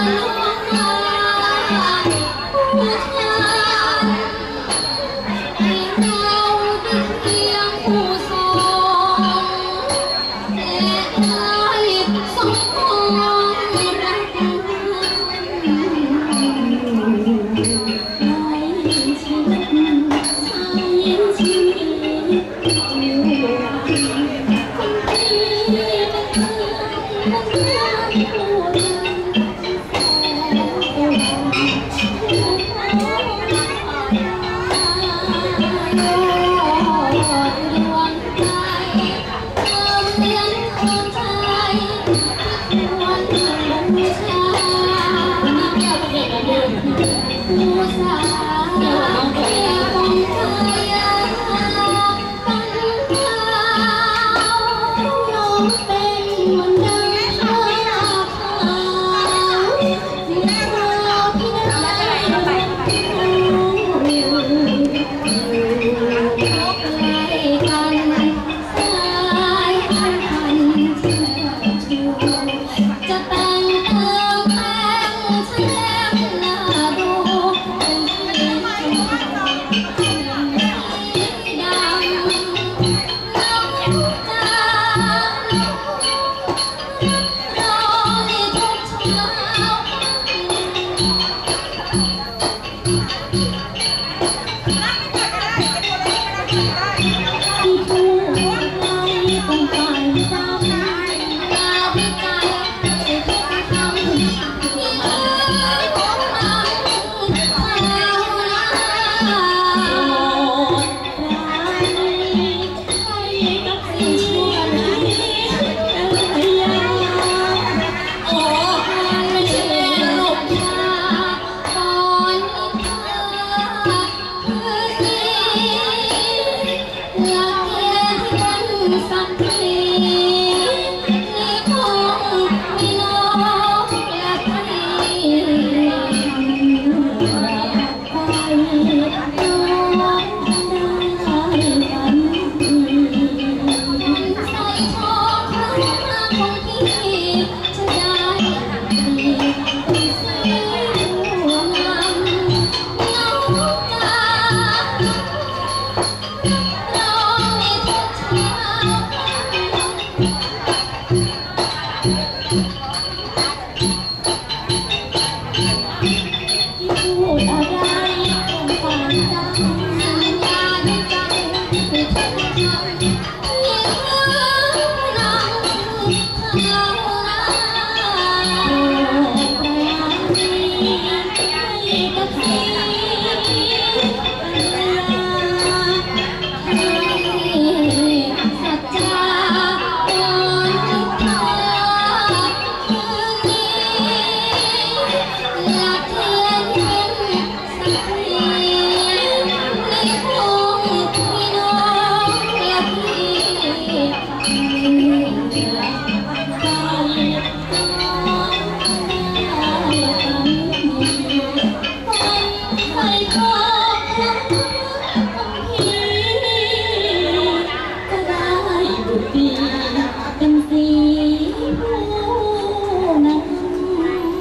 Música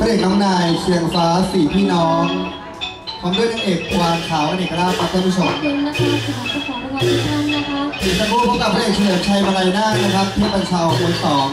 ระเอกน้องนายเชียงฟ้าสี่พี่น้องพร้อมด้วยนางเอกวานขาวอเนกราชครับท่านผู้ชมคุณนะคะขอบคุณของรางวัลทุกท่านนะคะอีกสักครู่พบกับพระเอกเฉลิมชัยมาลัยนาคนะครับที่บรญชาคนสอง